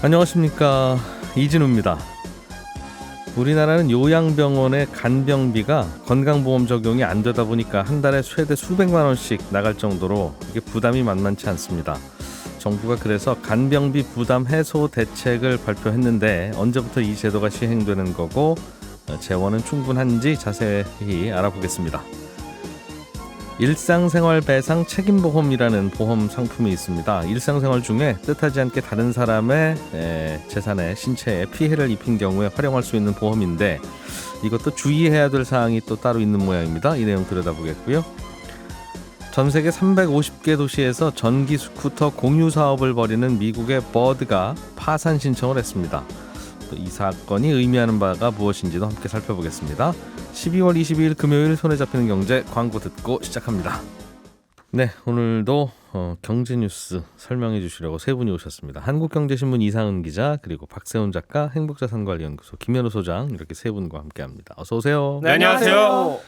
안녕하십니까 이진우입니다. 우리나라는 요양병원의 간병비가 건강보험 적용이 안 되다 보니까 한 달에 최대 수백만 원씩 나갈 정도로 이게 부담이 만만치 않습니다. 정부가 그래서 간병비 부담 해소 대책을 발표했는데 언제부터 이 제도가 시행되는 거고 어, 재원은 충분한지 자세히 알아보겠습니다. 일상생활 배상 책임보험이라는 보험 상품이 있습니다. 일상생활 중에 뜻하지 않게 다른 사람의 에, 재산에 신체에 피해를 입힌 경우에 활용할 수 있는 보험인데 이것도 주의해야 될 사항이 또 따로 있는 모양입니다. 이 내용 들여다보겠고요. 전 세계 350개 도시에서 전기 스쿠터 공유 사업을 벌이는 미국의 버드가 파산 신청을 했습니다. 또 이 사건이 의미하는 바가 무엇인지도 함께 살펴보겠습니다. 12월 22일 금요일 손에 잡히는 경제 광고 듣고 시작합니다. 네, 오늘도 어, 경제 뉴스 설명해 주시려고 세 분이 오셨습니다. 한국경제신문 이상은 기자 그리고 박세훈 작가, 행복자산관리연구소 김현우 소장 이렇게 세 분과 함께합니다. 어서 오세요. 네, 안녕하세요.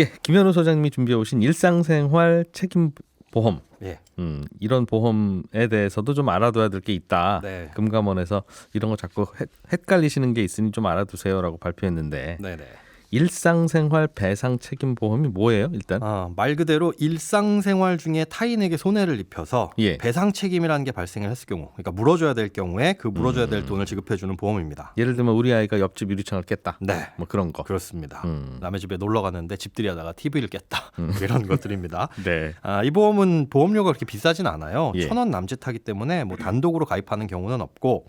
예, 김현우 소장님이 준비해 오신 일상생활 책임 보험. 예. 음, 이런 보험에 대해서도 좀 알아둬야 될 게 있다. 네. 금감원에서 이런 거 자꾸 헷, 헷갈리시는 게 있으니 좀 알아두세요라고 발표했는데 네, 네. 일상생활 배상 책임 보험이 뭐예요? 일단 아, 말 그대로 일상생활 중에 타인에게 손해를 입혀서 예. 배상 책임이라는 게 발생을 했을 경우, 그러니까 물어줘야 될 경우에 그 물어줘야 음. 될 돈을 지급해주는 보험입니다. 예를 들면 우리 아이가 옆집 유리창을 깼다. 네. 뭐 그런 거. 그렇습니다. 음. 남의 집에 놀러 갔는데 집들이 하다가 TV를 깼다. 이런 것들입니다. 네. 아, 이 보험은 보험료가 그렇게 비싸진 않아요. 예. 천원 남짓하기 때문에 뭐 단독으로 가입하는 경우는 없고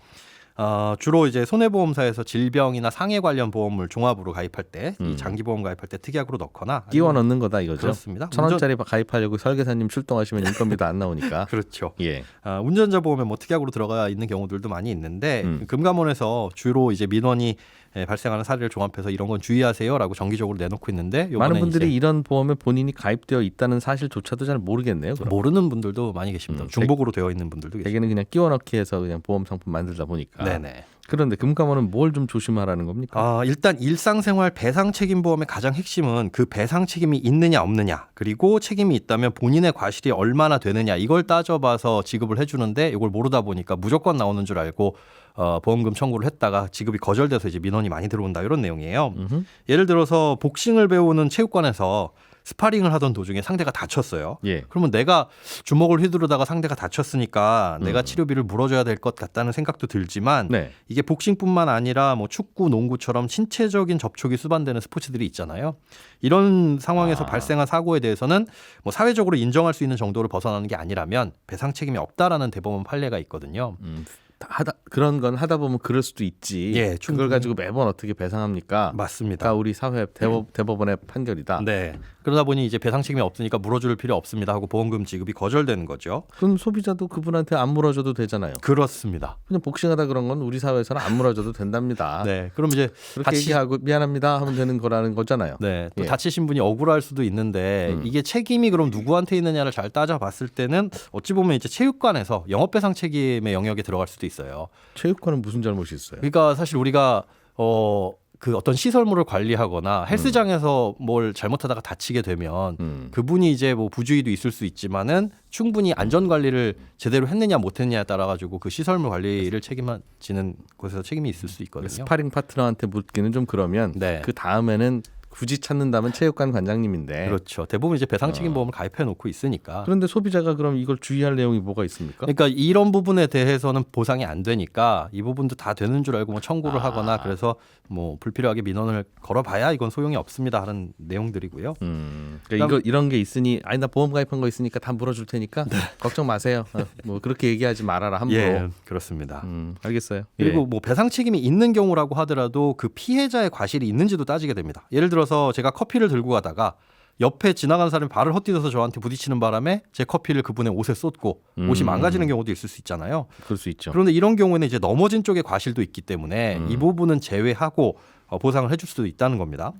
어, 주로 이제 손해보험사에서 질병이나 상해 관련 보험을 종합으로 가입할 때, 음. 이 장기보험 가입할 때 특약으로 넣거나 끼워 넣는 거다 이거죠. 그렇습니다. 천 운전- 원짜리 가입하려고 설계사님 출동하시면 인건비도 안 나오니까. 그렇죠. 예. 아, 운전자 보험에 뭐 특약으로 들어가 있는 경우들도 많이 있는데 음. 금감원에서 주로 이제 민원이 예, 발생하는 사례를 종합해서 이런 건 주의하세요라고 정기적으로 내놓고 있는데 많은 분들이 이런 보험에 본인이 가입되어 있다는 사실조차도 잘 모르겠네요. 그럼. 모르는 분들도 많이 계십니다. 음, 중복으로 되어 있는 분들도 계십니다. 대개는 그냥 끼워 넣기 해서 그냥 보험 상품 만들다 보니까. 네네. 그런데 금감원은 뭘 좀 조심하라는 겁니까? 아, 일단 일상생활 배상 책임 보험의 가장 핵심은 그 배상 책임이 있느냐 없느냐 그리고 책임이 있다면 본인의 과실이 얼마나 되느냐 이걸 따져봐서 지급을 해주는데 이걸 모르다 보니까 무조건 나오는 줄 알고 어, 보험금 청구를 했다가 지급이 거절돼서 이제 민원이 많이 들어온다 이런 내용이에요. 음흠. 예를 들어서 복싱을 배우는 체육관에서 스파링을 하던 도중에 상대가 다쳤어요. 예. 그러면 내가 주먹을 휘두르다가 상대가 다쳤으니까 내가 음. 치료비를 물어줘야 될 것 같다는 생각도 들지만 네. 이게 복싱뿐만 아니라 뭐 축구, 농구처럼 신체적인 접촉이 수반되는 스포츠들이 있잖아요. 이런 상황에서 아. 발생한 사고에 대해서는 뭐 사회적으로 인정할 수 있는 정도를 벗어나는 게 아니라면 배상 책임이 없다라는 대법원 판례가 있거든요. 음, 하다 그런 건 하다 보면 그럴 수도 있지. 예, 그걸 충분히. 가지고 매번 어떻게 배상합니까? 맞습니다. 다 우리 사회 대법, 대법원의 판결이다. 네. 그러다 보니 이제 배상 책임이 없으니까 물어줄 필요 없습니다 하고 보험금 지급이 거절되는 거죠. 그럼 소비자도 그분한테 안 물어줘도 되잖아요. 그렇습니다. 그냥 복싱하다 그런 건 우리 사회에서는 안 물어줘도 된답니다. 네. 그럼 이제 그렇게 다치- 얘기하고 미안합니다 하면 되는 거라는 거잖아요. 네, 또 예. 다치신 분이 억울할 수도 있는데 음. 이게 책임이 그럼 누구한테 있느냐를 잘 따져봤을 때는 어찌 보면 이제 체육관에서 영업배상 책임의 영역에 들어갈 수도 있어요. 체육관은 무슨 잘못이 있어요? 그러니까 사실 우리가 어. 그 어떤 시설물을 관리하거나 헬스장에서 뭘 잘못하다가 다치게 되면 음. 그분이 이제 뭐 부주의도 있을 수 있지만은 충분히 안전 관리를 제대로 했느냐 못했느냐에 따라 가지고 그 시설물 관리를 책임지는 곳에서 책임이 있을 수 있거든요. 스파링 파트너한테 묻기는 좀 그러면 네. 그 다음에는 굳이 찾는다면 체육관 관장님인데 그렇죠. 대부분 이제 배상 어. 책임 보험을 가입해 놓고 있으니까. 그런데 소비자가 그럼 이걸 주의할 내용이 뭐가 있습니까? 그러니까 이런 부분에 대해서는 보상이 안 되니까 이 부분도 다 되는 줄 알고 뭐 청구를 아. 하거나 그래서 뭐 불필요하게 민원을 걸어봐야 이건 소용이 없습니다 하는 내용들이고요. 음, 그러니까 이거 이런 게 있으니 아니 나 보험 가입한 거 있으니까 다 물어줄 테니까 걱정 마세요. 어, 뭐 그렇게 얘기하지 말아라 함부로. 예, 그렇습니다. 음, 알겠어요. 그리고 예. 뭐 배상 책임이 있는 경우라고 하더라도 그 피해자의 과실이 있는지도 따지게 됩니다. 예를 들어 서 제가 커피를 들고 가다가 옆에 지나가는 사람이 발을 헛디뎌서 저한테 부딪히는 바람에 제 커피를 그분의 옷에 쏟고 옷이 음. 망가지는 경우도 있을 수 있잖아요. 그럴 수 있죠. 그런데 이런 경우에는 이제 넘어진 쪽에 과실도 있기 때문에 음. 이 부분은 제외하고 어, 보상을 해줄 수도 있다는 겁니다.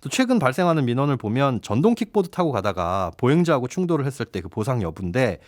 또 최근 발생하는 민원을 보면 전동 킥보드 타고 가다가 보행자하고 충돌을 했을 때 그 보상 여부인데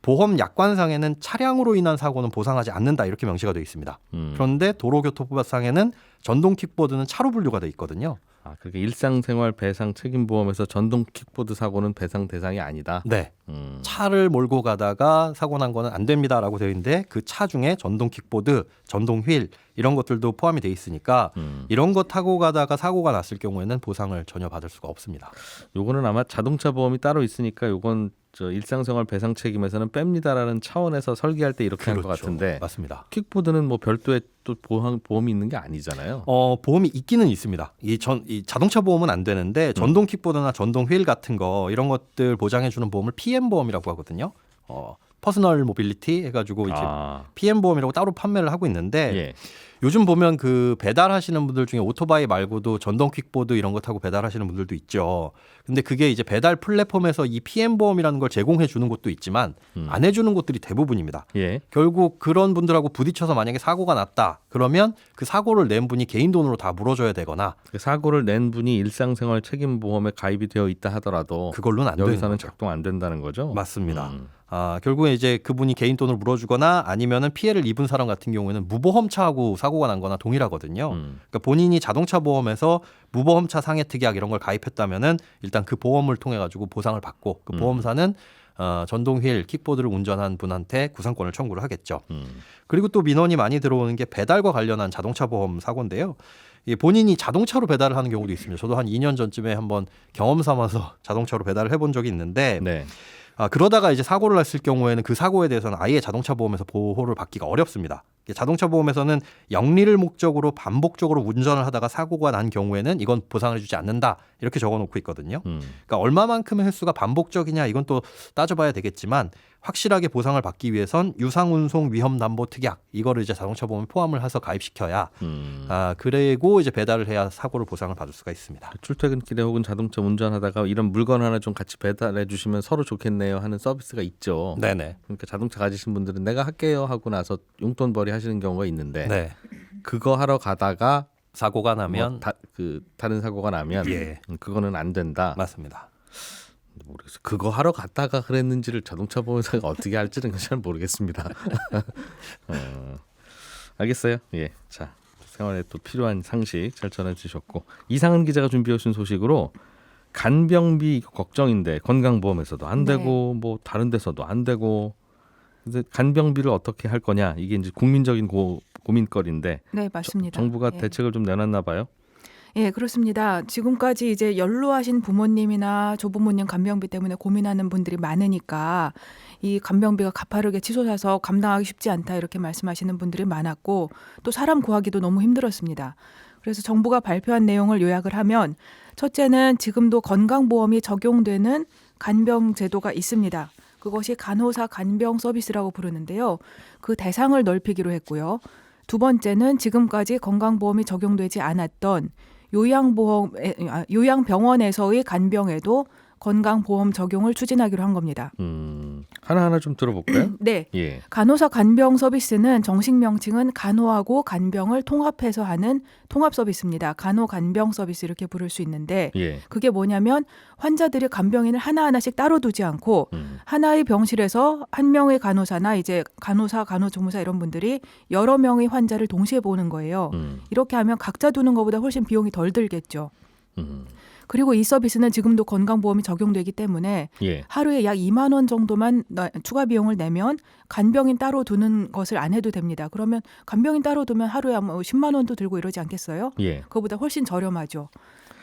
보험 약관상에는 차량으로 인한 사고는 보상하지 않는다 이렇게 명시가 되어 있습니다. 음. 그런데 도로교통법상에는 전동 킥보드는 차로 분류가 돼 있거든요. 아, 그렇게 일상생활 배상 책임보험에서 전동 킥보드 사고는 배상 대상이 아니다. 네. 음. 차를 몰고 가다가 사고 난 거는 안 됩니다라고 되어 있는데 그 차 중에 전동 킥보드, 전동 휠 이런 것들도 포함이 돼 있으니까 음. 이런 거 타고 가다가 사고가 났을 경우에는 보상을 전혀 받을 수가 없습니다. 요거는 아마 자동차 보험이 따로 있으니까 요건 저 일상생활 배상 책임에서는 뺍니다라는 차원에서 설계할 때 이렇게 그렇죠. 같은데 맞습니다. 킥보드는 뭐 별도의 또 보험 보험이 있는 게 아니잖아요. 어, 보험이 있기는 있습니다. 이 전 이 자동차 보험은 안 되는데 전동 킥보드나 전동 휠 같은 거 이런 것들 보장해 주는 보험을 PM 보험이라고 하거든요. 어, 퍼스널 모빌리티 해 가지고 이제 아, PM 보험이라고 따로 판매를 하고 있는데 예. 요즘 보면 그 배달하시는 분들 중에 오토바이 말고도 전동 킥보드 이런 거 타고 배달하시는 분들도 있죠. 근데 그게 이제 배달 플랫폼에서 이 PM 보험이라는 걸 제공해 주는 곳도 있지만 음. 안 해주는 곳들이 대부분입니다. 예. 결국 그런 분들하고 부딪혀서 만약에 사고가 났다 그러면 그 사고를 낸 분이 개인 돈으로 다 물어줘야 되거나 그 사고를 낸 분이 일상생활 책임 보험에 가입이 되어 있다 하더라도 그걸로는 안 여기서는. 작동 안 된다는 거죠. 맞습니다. 음. 아, 결국에 이제 그분이 개인 돈을 물어주거나 아니면은 피해를 입은 사람 같은 경우에는 무보험차하고 사고가 난 거나 동일하거든요. 음. 그러니까 본인이 자동차 보험에서 무보험차 상해 특약 이런 걸 가입했다면은 일단 그 보험을 통해 가지고 보상을 받고 그 음. 보험사는 어, 전동 휠 킥보드를 운전한 분한테 구상권을 청구를 하겠죠. 음. 그리고 또 민원이 많이 들어오는 게 배달과 관련한 자동차 보험 사고인데요. 이 본인이 자동차로 배달을 하는 경우도 있습니다. 저도 한 2년 전쯤에 한번 경험 삼아서 자동차로 배달을 해본 적이 있는데 네. 아, 그러다가 이제 사고를 났을 경우에는 그 사고에 대해서는 아예 자동차 보험에서 보호를 받기가 어렵습니다. 자동차 보험에서는 영리를 목적으로 반복적으로 운전을 하다가 사고가 난 경우에는 이건 보상을 해주지 않는다 이렇게 적어놓고 있거든요. 음. 그러니까 얼마만큼의 횟수가 반복적이냐 이건 또 따져봐야 되겠지만 확실하게 보상을 받기 위해선 유상운송 위험 담보 특약 이거를 이제 자동차 보험에 포함을 해서 가입시켜야 음. 아 그리고 이제 배달을 해야 사고를 보상을 받을 수가 있습니다. 출퇴근길에 혹은 자동차 운전하다가 이런 물건 하나 좀 같이 배달해 주시면 서로 좋겠네요 하는 서비스가 있죠. 네네. 그러니까 자동차 가지신 분들은 내가 할게요 하고 나서 용돈벌이 하시는 경우가 있는데 네. 그거 하러 가다가 사고가 뭐 나면 다, 그 다른 사고가 나면 예. 음, 그거는 안 된다. 맞습니다. 모르겠어. 그거 하러 갔다가 그랬는지를 자동차 보험사가 어떻게 할지는 잘 모르겠습니다. 어, 알겠어요. 예. 자, 생활에 또 필요한 상식 잘 전해 주셨고 이상은 기자가 준비해 오신 소식으로 간병비 걱정인데 건강보험에서도 안 네. 되고 뭐 다른 데서도 안 되고 근데 간병비를 어떻게 할 거냐 이게 이제 국민적인 고, 고민거리인데 네, 맞습니다. 정부가 예. 대책을 좀 내놨나 봐요. 예, 그렇습니다. 지금까지 이제 연로하신 부모님이나 조부모님 간병비 때문에 고민하는 분들이 많으니까 이 간병비가 가파르게 치솟아서 감당하기 쉽지 않다 이렇게 말씀하시는 분들이 많았고 또 사람 구하기도 너무 힘들었습니다. 그래서 정부가 발표한 내용을 요약을 하면 첫째는 지금도 건강보험이 적용되는 간병 제도가 있습니다. 그것이 간호사 간병 서비스라고 부르는데요. 그 대상을 넓히기로 했고요. 두 번째는 지금까지 건강보험이 적용되지 않았던 요양보험 아, 요양병원에서의 간병에도 건강보험 적용을 추진하기로 한 겁니다. 음, 하나하나 좀 들어볼까요? 네. 예. 간호사 간병 서비스는 정식 명칭은 간호하고 간병을 통합해서 하는 통합 서비스입니다. 간호 간병 서비스 이렇게 부를 수 있는데 예. 그게 뭐냐면 환자들이 간병인을 하나하나씩 따로 두지 않고 음. 하나의 병실에서 한 명의 간호사나 이제 간호사, 간호조무사 이런 분들이 여러 명의 환자를 동시에 보는 거예요. 음. 이렇게 하면 각자 두는 것보다 훨씬 비용이 덜 들겠죠. 음. 그리고 이 서비스는 지금도 건강보험이 적용되기 때문에 예. 하루에 약 2만 원 정도만 나- 추가 비용을 내면 간병인 따로 두는 것을 안 해도 됩니다. 그러면 간병인 따로 두면 하루에 아마 10만 원도 들고 이러지 않겠어요? 예. 그거보다 훨씬 저렴하죠.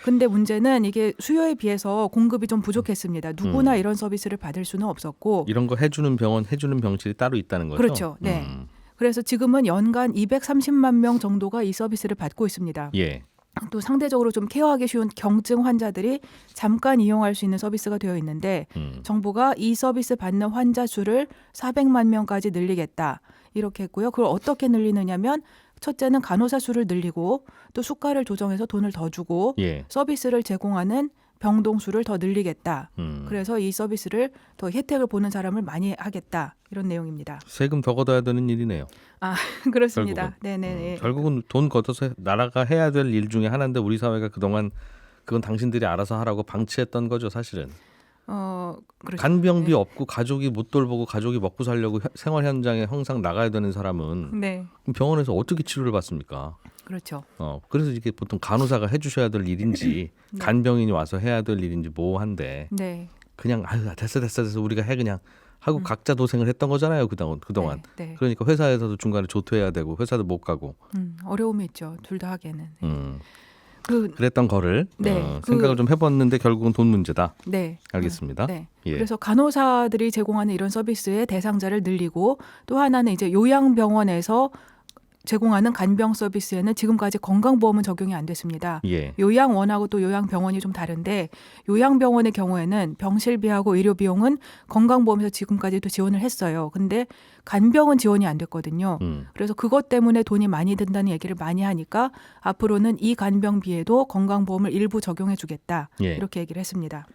근데 문제는 이게 수요에 비해서 공급이 좀 부족했습니다. 누구나 음. 이런 서비스를 받을 수는 없었고 이런 거 해주는 병원 해주는 병실이 따로 있다는 거죠. 그렇죠. 네. 음. 그래서 지금은 연간 230만 명 정도가 이 서비스를 받고 있습니다. 예. 또 상대적으로 좀 케어하기 쉬운 경증 환자들이 잠깐 이용할 수 있는 서비스가 되어 있는데 음. 정부가 이 서비스 받는 환자 수를 400만 명까지 늘리겠다. 이렇게 했고요. 그걸 어떻게 늘리느냐면 첫째는 간호사 수를 늘리고 또 수가를 조정해서 돈을 더 주고 예. 서비스를 제공하는 병동 수를 더 늘리겠다. 음. 그래서 이 서비스를 더 혜택을 보는 사람을 많이 하겠다. 이런 내용입니다. 세금 더 걷어야 되는 일이네요. 그렇습니다. 결국은. 네네네. 음, 결국은 돈 걷어서 나라가 해야 될 일 중에 하나인데 우리 사회가 그동안 그건 당신들이 알아서 하라고 방치했던 거죠, 사실은. 어, 그렇죠. 간병비 네. 없고 가족이 못 돌보고 가족이 먹고 살려고 혀- 생활 현장에 항상 나가야 되는 사람은 네. 병원에서 어떻게 치료를 받습니까? 그렇죠. 어, 그래서 이게 보통 간호사가 해주셔야 될 일인지 네. 간병인이 와서 해야 될 일인지 뭐한데 네. 그냥 아유 됐어 됐어 됐어 우리가 해 그냥 하고 음. 각자 도생을 했던 거잖아요 그동안 그동안. 네. 네. 그러니까 회사에서도 중간에 조퇴해야 되고 회사도 못 가고 음, 어려움이 있죠. 둘 다 하기에는. 음, 그 그랬던 거를 네, 어, 그- 생각을 좀 해봤는데 결국은 돈 문제다. 네. 알겠습니다. 네. 예. 그래서 간호사들이 제공하는 이런 서비스의 대상자를 늘리고 또 하나는 이제 요양병원에서 제공하는 간병 서비스에는 지금까지 건강보험은 적용이 안 됐습니다. 예. 요양원하고 또 요양병원이 좀 다른데 요양병원의 경우에는 병실비하고 의료비용은 건강보험에서 지금까지도 지원을 했어요. 근데 간병은 지원이 안 됐거든요. 음, 그래서 그것 때문에 돈이 많이 든다는 얘기를 많이 하니까 앞으로는 이 간병비에도 건강보험을 일부 적용해 주겠다. 예. 이렇게 얘기를 했습니다.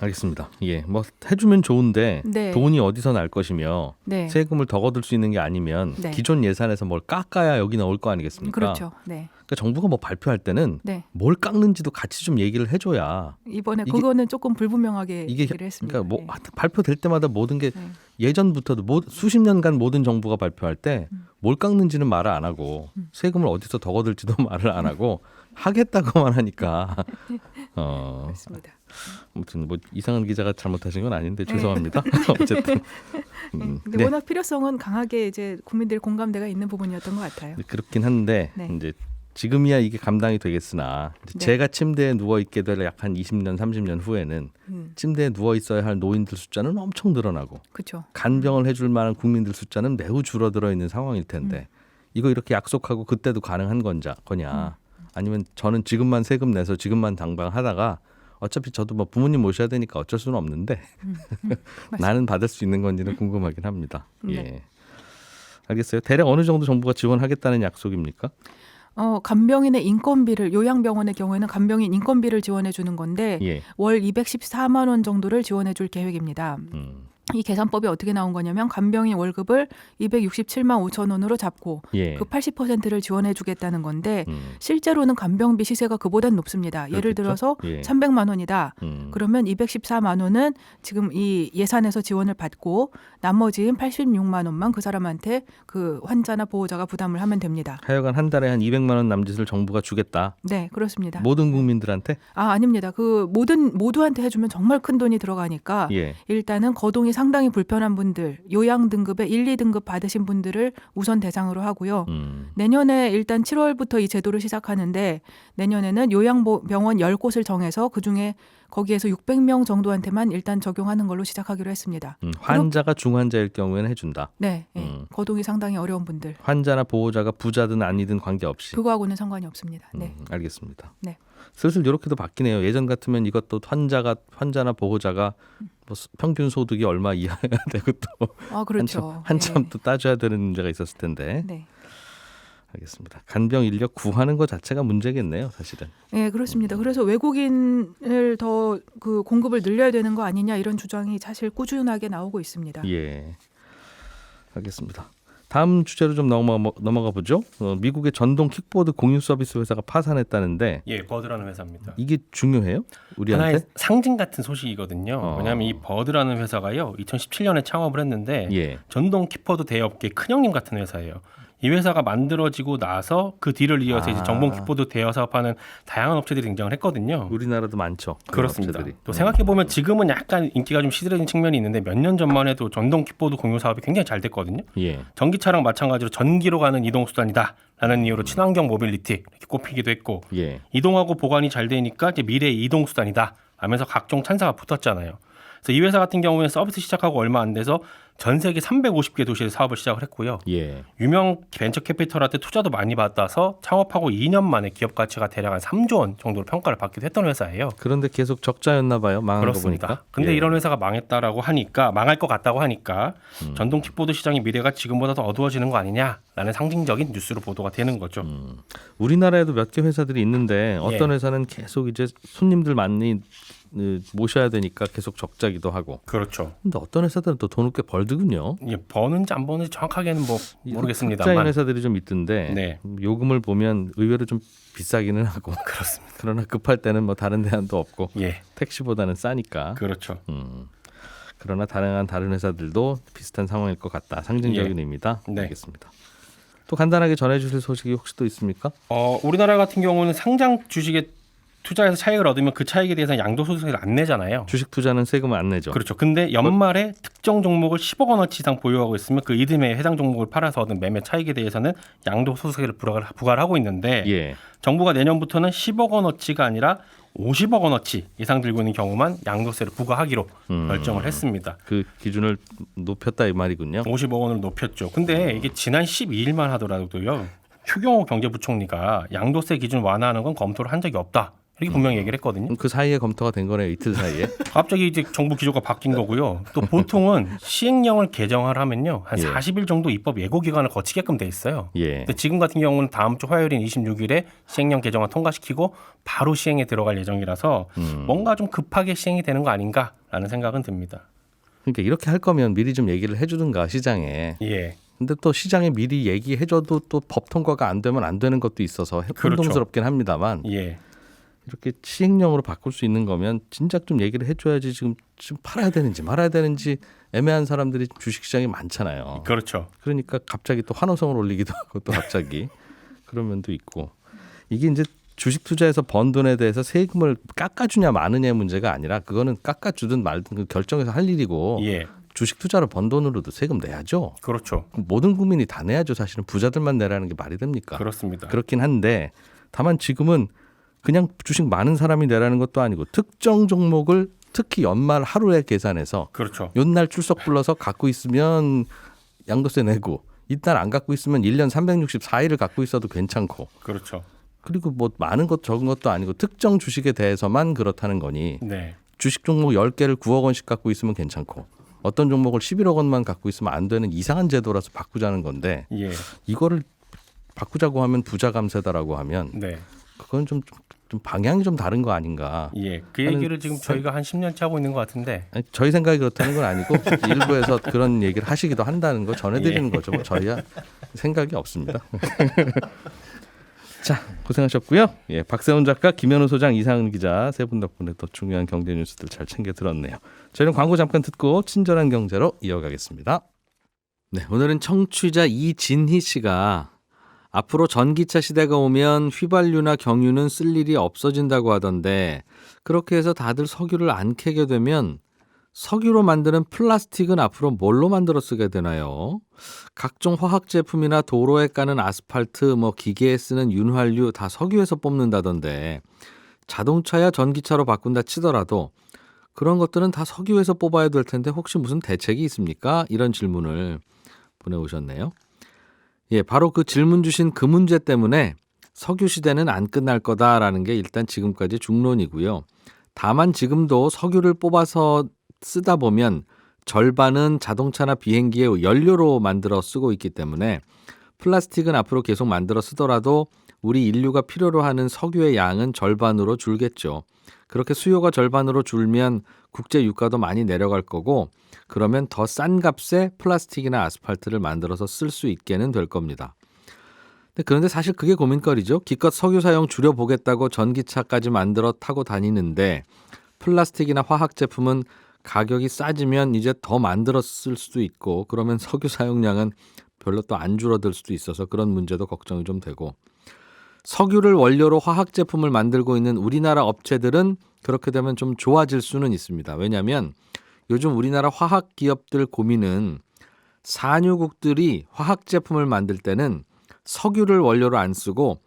알겠습니다. 예, 뭐 해주면 좋은데 네. 돈이 어디서 날 것이며 네. 세금을 더 거둘 수 있는 게 아니면 네. 기존 예산에서 뭘 깎아야 여기 나올 거 아니겠습니까? 그렇죠. 네. 그러니까 정부가 뭐 발표할 때는 네. 뭘 깎는지도 같이 좀 얘기를 해줘야 이번에 이게- 그거는 조금 불분명하게 이게 얘기를 했습니다. 그러니까 뭐 네. 발표될 때마다 모든 게 네. 예전부터도 모, 수십 년간 모든 정부가 발표할 때뭘 음. 깎는지는 말을 안 하고 세금을 어디서 더 거둘지도 말을 안 하고 하겠다고만 하니까 어 그렇습니다. 아무튼 뭐 이상한 기자가 잘못하신 건 아닌데 죄송합니다. 어쨌든 음, 근데 네. 워낙 필요성은 강하게 이제 국민들의 공감대가 있는 부분이었던 것 같아요. 그렇긴 한데 네. 이제 지금이야 이게 감당이 되겠으나 네. 제가 침대에 누워 있게 될 약 한 20년 30년 후에는 음, 침대에 누워 있어야 할 노인들 숫자는 엄청 늘어나고 그렇죠. 간병을 해줄 만한 국민들 숫자는 매우 줄어들어 있는 상황일 텐데 이거 이렇게 약속하고 그때도 가능한 건자 거냐 아니면 저는 지금만 세금 내서 지금만 당방하다가 어차피 저도 뭐 부모님 모셔야 되니까 어쩔 수는 없는데 나는 받을 수 있는 건지는 궁금하긴 합니다. 네. 예. 알겠어요. 대략 어느 정도 정부가 지원하겠다는 약속입니까? 어, 간병인의 인건비를 요양병원의 경우에는 간병인 인건비를 지원해 주는 건데 예. 월 214만 원 정도를 지원해 줄 계획입니다. 음. 이 계산법이 어떻게 나온 거냐면 간병인 월급을 267만 5천 원으로 잡고 예. 그 80%를 지원해 주겠다는 건데 음. 실제로는 간병비 시세가 그보단 높습니다. 예를 그렇겠죠? 들어서 예. 300만 원이다. 음. 그러면 214만 원은 지금 이 예산에서 지원을 받고 나머지인 86만 원만 그 사람한테 그 환자나 보호자가 부담을 하면 됩니다. 하여간 한 달에 한 200만 원 남짓을 정부가 주겠다. 네, 그렇습니다. 모든 국민들한테? 아, 아닙니다. 그 모든 모두한테 해주면 정말 큰 돈이 들어가니까 예. 일단은 거동이 상당히 불편한 분들, 요양 등급에 1, 2등급 받으신 분들을 우선 대상으로 하고요. 음. 내년에 일단 7월부터 이 제도를 시작하는데 내년에는 요양병원 10곳을 정해서 그중에 거기에서 600명 정도한테만 일단 적용하는 걸로 시작하기로 했습니다. 음. 환자가 중환자일 경우에는 해준다. 네, 예. 음. 거동이 상당히 어려운 분들 환자나 보호자가 부자든 아니든 관계없이. 그거하고는 상관이 없습니다. 네, 음, 알겠습니다. 네. 슬슬 이렇게도 바뀌네요. 예전 같으면 이것도 환자가 환자나 보호자가 뭐 수- 평균 소득이 얼마 이하여야 되고 또 아 그렇죠. 한참, 한참 예. 또 따져야 되는 문제가 있었을 텐데. 네, 알겠습니다. 간병 인력 구하는 것 자체가 문제겠네요, 사실은. 네 그렇습니다. 그래서 외국인을 더 그 공급을 늘려야 되는 거 아니냐 이런 주장이 사실 꾸준하게 나오고 있습니다. 예. 알겠습니다. 다음 주제로 좀 넘어가, 넘어가 보죠. 어, 미국의 전동 킥보드 공유 서비스 회사가 파산했다는데 예, 버드라는 회사입니다. 이게 중요해요? 우리한테? 하나의 상징 같은 소식이거든요. 어. 왜냐하면 이 버드라는 회사가요, 2017년에 창업을 했는데 예. 전동 키퍼드 대업계 큰형님 같은 회사예요. 이 회사가 만들어지고 나서 그 뒤를 이어서 아. 이제 전동 키퍼드 대여 사업하는 다양한 업체들이 등장을 했거든요. 우리나라도 많죠. 그렇습니다. 업체들이. 또 음. 생각해 보면 지금은 약간 인기가 좀 시들해진 측면이 있는데 몇 년 전만 해도 전동 킥보드 공유 사업이 굉장히 잘 됐거든요. 예. 전기차랑 마찬가지로 전기로 가는 이동 수단이다 라는 이유로 친환경 모빌리티 이렇게 꼽히기도 했고 예. 이동하고 보관이 잘 되니까 이제 미래의 이동 수단이다 하면서 각종 찬사가 붙었잖아요. 그래서 이 회사 같은 경우에는 서비스 시작하고 얼마 안 돼서 전 세계 350개 도시에서 사업을 시작을 했고요. 예. 유명 벤처 캐피털한테 투자도 많이 받아서 창업하고 2년 만에 기업 가치가 대략 한 3조 원 정도로 평가를 받기도 했던 회사예요. 그런데 계속 적자였나 봐요. 망한 그렇습니다. 거 보니까. 근데 예. 이런 회사가 망했다라고 하니까 망할 것 같다고 하니까 음. 전동 킥보드 시장의 미래가 지금보다 더 어두워지는 거 아니냐라는 상징적인 뉴스로 보도가 되는 거죠. 음. 우리나라에도 몇 개 회사들이 있는데 어떤 예. 회사는 계속 이제 손님들 많이 어, 모셔야 되니까 계속 적자기도 하고. 그렇죠. 근데 어떤 회사들은 또 돈을 꽤 벌더군요. 예, 버는지 안 버는지 정확하게는 뭐 모르겠습니다만 회사들이 좀 있던데 네. 요금을 보면 의외로 좀 비싸기는 하고 그렇습니다. 그러나 급할 때는 뭐 다른 대안도 없고 예, 택시보다는 싸니까. 그렇죠. 음. 그러나 다양한 다른 회사들도 비슷한 상황일 것 같다. 상징적인 의미다. 네. 알겠습니다. 또 간단하게 전해주실 소식이 혹시 또 있습니까? 어, 우리나라 같은 경우는 상장 주식에 투자해서 차익을 얻으면 그 차익에 대해서 양도소득세를 안 내잖아요. 주식 투자는 세금을 안 내죠. 그렇죠. 근데 연말에 특정 종목을 10억 원어치 이상 보유하고 있으면 그 이듬해 해당 종목을 팔아서 얻은 매매 차익에 대해서는 양도소득세를 부과를, 부과를 하고 있는데 예. 정부가 내년부터는 10억 원어치가 아니라 50억 원어치 이상 들고 있는 경우만 양도세를 부과하기로 음. 결정을 했습니다. 그 기준을 높였다 이 말이군요. 50억 원을 높였죠. 근데 이게 지난 12일만 하더라도요. 추경호 경제부총리가 양도세 기준 완화하는 건 검토를 한 적이 없다. 이렇게 분명히 얘기를 했거든요. 그 사이에 검토가 된 거네요. 이틀 사이에. 갑자기 이제 정부 기조가 바뀐 거고요. 또 보통은 시행령을 개정을 하면요. 한 예. 40일 정도 입법 예고 기간을 거치게끔 돼 있어요. 예. 근데 지금 같은 경우는 다음 주 화요일인 26일에 시행령 개정안 통과시키고 바로 시행에 들어갈 예정이라서 음. 뭔가 좀 급하게 시행이 되는 거 아닌가라는 생각은 듭니다. 그러니까 이렇게 할 거면 미리 좀 얘기를 해 주든가 시장에. 예. 근데 또 시장에 미리 얘기해줘도 또 법 통과가 안 되면 안 되는 것도 있어서 그렇죠. 혼동스럽긴 합니다만 예. 이렇게 시행령으로 바꿀 수 있는 거면 진작 좀 얘기를 해줘야지 지금 지금 팔아야 되는지 말아야 되는지 애매한 사람들이 주식시장에 많잖아요. 그렇죠. 그러니까 갑자기 또 환호성을 올리기도 하고 또 갑자기 그런 면도 있고 이게 이제 주식 투자에서 번 돈에 대해서 세금을 깎아주냐 마느냐의 문제가 아니라 그거는 깎아주든 말든 그 결정해서 할 일이고 예. 주식 투자로 번 돈으로도 세금 내야죠. 그렇죠. 모든 국민이 다 내야죠. 사실은 부자들만 내라는 게 말이 됩니까? 그렇습니다. 그렇긴 한데 다만 지금은 그냥 주식 많은 사람이 내라는 것도 아니고 특정 종목을 특히 연말 하루에 계산해서 그렇죠. 요날 출석 불러서 갖고 있으면 양도세 내고 이날 안 갖고 있으면 1년 364일을 갖고 있어도 괜찮고 그렇죠. 그리고 뭐 많은 것 적은 것도 아니고 특정 주식에 대해서만 그렇다는 거니 네. 주식 종목 10개를 9억 원씩 갖고 있으면 괜찮고 어떤 종목을 11억 원만 갖고 있으면 안 되는 이상한 제도라서 바꾸자는 건데 예. 이거를 바꾸자고 하면 부자 감세다라고 하면 네. 그건 좀, 좀 방향이 좀 다른 거 아닌가. 예. 그 얘기를 지금 저희가 한 10년째 하고 있는 것 같은데 아니, 저희 생각이 그렇다는 건 아니고 일부에서 그런 얘기를 하시기도 한다는 거 전해드리는 거죠. 뭐 저희야 생각이 없습니다. 자 고생하셨고요. 예, 박세훈 작가, 김현우 소장, 이상은 기자 세 분 덕분에 또 중요한 경제 뉴스들 잘 챙겨 들었네요. 저희는 광고 잠깐 듣고 친절한 경제로 이어가겠습니다. 네, 오늘은 청취자 이진희 씨가 앞으로 전기차 시대가 오면 휘발유나 경유는 쓸 일이 없어진다고 하던데 그렇게 해서 다들 석유를 안 캐게 되면 석유로 만드는 플라스틱은 앞으로 뭘로 만들어 쓰게 되나요? 각종 화학 제품이나 도로에 까는 아스팔트, 뭐 기계에 쓰는 윤활유 다 석유에서 뽑는다던데 자동차야 전기차로 바꾼다 치더라도 그런 것들은 다 석유에서 뽑아야 될 텐데 혹시 무슨 대책이 있습니까? 이런 질문을 보내오셨네요. 예, 바로 그 질문 주신 그 문제 때문에 석유 시대는 안 끝날 거다라는 게 일단 지금까지 중론이고요. 다만 지금도 석유를 뽑아서 쓰다 보면 절반은 자동차나 비행기의 연료로 만들어 쓰고 있기 때문에 플라스틱은 앞으로 계속 만들어 쓰더라도 우리 인류가 필요로 하는 석유의 양은 절반으로 줄겠죠. 그렇게 수요가 절반으로 줄면 국제 유가도 많이 내려갈 거고 그러면 더 싼 값에 플라스틱이나 아스팔트를 만들어서 쓸 수 있게는 될 겁니다. 그런데 사실 그게 고민거리죠. 기껏 석유 사용 줄여보겠다고 전기차까지 만들어 타고 다니는데 플라스틱이나 화학 제품은 가격이 싸지면 이제 더 만들어 쓸 수도 있고 그러면 석유 사용량은 별로 또 안 줄어들 수도 있어서 그런 문제도 걱정이 좀 되고 석유를 원료로 화학 제품을 만들고 있는 우리나라 업체들은 그렇게 되면 좀 좋아질 수는 있습니다. 왜냐하면 요즘 우리나라 화학 기업들 고민은 산유국들이 화학 제품을 만들 때는 석유를 원료로 안 쓰고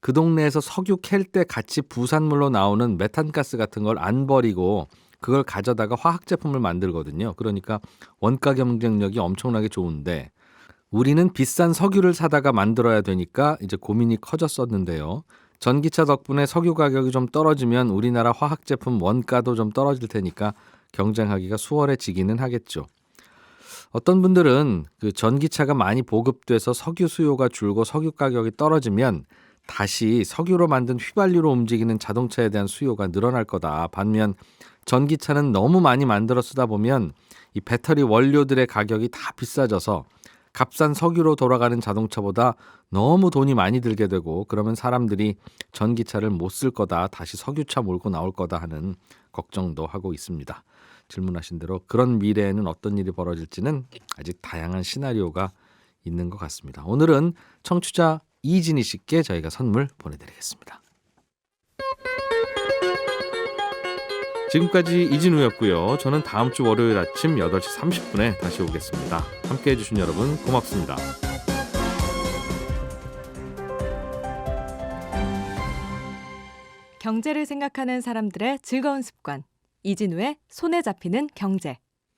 그 동네에서 석유 캘 때 같이 부산물로 나오는 메탄가스 같은 걸 안 버리고 그걸 가져다가 화학 제품을 만들거든요. 그러니까 원가 경쟁력이 엄청나게 좋은데 우리는 비싼 석유를 사다가 만들어야 되니까 이제 고민이 커졌었는데요. 전기차 덕분에 석유 가격이 좀 떨어지면 우리나라 화학 제품 원가도 좀 떨어질 테니까 경쟁하기가 수월해지기는 하겠죠. 어떤 분들은 그 전기차가 많이 보급돼서 석유 수요가 줄고 석유 가격이 떨어지면 다시 석유로 만든 휘발유로 움직이는 자동차에 대한 수요가 늘어날 거다. 반면 전기차는 너무 많이 만들어 쓰다 보면 이 배터리 원료들의 가격이 다 비싸져서 값싼 석유로 돌아가는 자동차보다 너무 돈이 많이 들게 되고 그러면 사람들이 전기차를 못 쓸 거다. 다시 석유차 몰고 나올 거다 하는 걱정도 하고 있습니다. 질문하신 대로 그런 미래에는 어떤 일이 벌어질지는 아직 다양한 시나리오가 있는 것 같습니다. 오늘은 청취자 이진희 씨께 저희가 선물 보내드리겠습니다. 지금까지 이진우였고요. 저는 다음 주 월요일 아침 8시 30분에 다시 오겠습니다. 함께 해주신 여러분 고맙습니다. 경제를 생각하는 사람들의 즐거운 습관. 이진우의 손에 잡히는 경제.